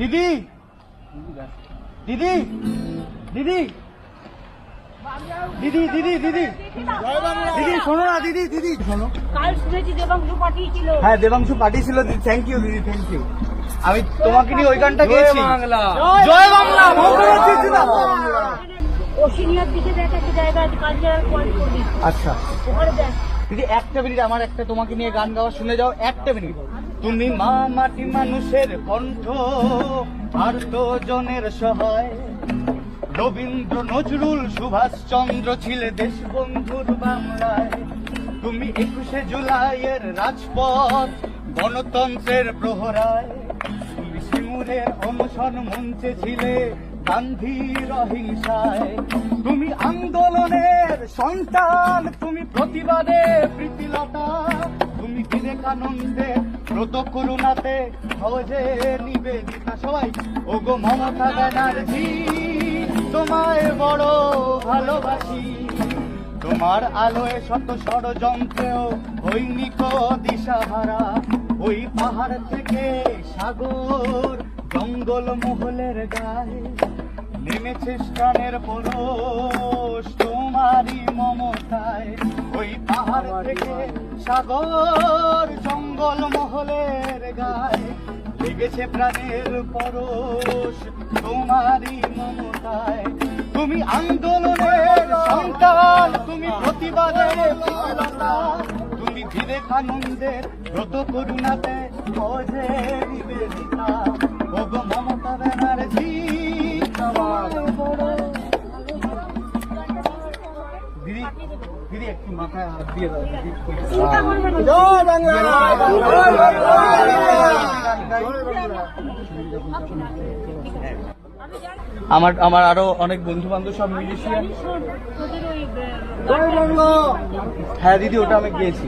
দিদি। দিদি। দিদি। দিদি দিদি দিদি। দিদি শোনো না দিদি দিদি শোনো। কাল শুনেছি দেবাংশু পাঠিয়েছিল। হ্যাঁ দেবাংশু পাঠিয়েছিল দিদি থ্যাংক ইউ দিদি থ্যাংক ইউ আমি তোমাকে নিয়ে ওই গানটা গেয়েছি। জয় বাংলা আচ্ছা। দিদি একটা মিনিট আমার একটা তোমাকে নিয়ে গান গাওয়া শুনে যাও একটা মিনিট। তুমি মা মাটি মানুষের কণ্ঠ, আর তো জনের সহায়। রবীন্দ্র নজরুল সুভাষ চন্দ্র ছিলে দেশবন্ধুর বাংলায়। তুমি একুশে জুলাইয়ের রাজপথ গণতন্ত্রের প্রহরায়। তুমি সিঙ্গুরের অনশন মঞ্চে ছিলে গান্ধীর অহিংসায়। তুমি আন্দোলনের সন্তান, তুমি প্রতিবাদে প্রীতিলতা তুমি বিবেকানন্দে ব্রত করুণাতে সহজে নিবেদিতা সবাই। ওগো মমতা ব্যানার্জি, তোমায় বড় ভালোবাসি। তোমার আলোয় শত ষড়যন্ত্রেও হৈনিক দিশাহারা ওই পাহাড় থেকে সাগর, জঙ্গল মহলের গায়ে নেমেছে স্টানের পরশ। তোমারই মমতায় ওই থেকে সাগর জঙ্গল মহলের গায়ে লেগেছে প্রাণের পরশ। তোমারই মমতায় তুমি আন্দোলনের সন্তান, তুমি প্রতিবাদের তুমি বিবেকানন্দের ব্রত করুণাতে বোঝে নিবেদিতা। মমতা ব্যানার্জি আমার আমার আরও অনেক বন্ধু বান্ধব সব মিলিয়ে হ্যাঁ দিদি ওটা আমি গিয়েছি।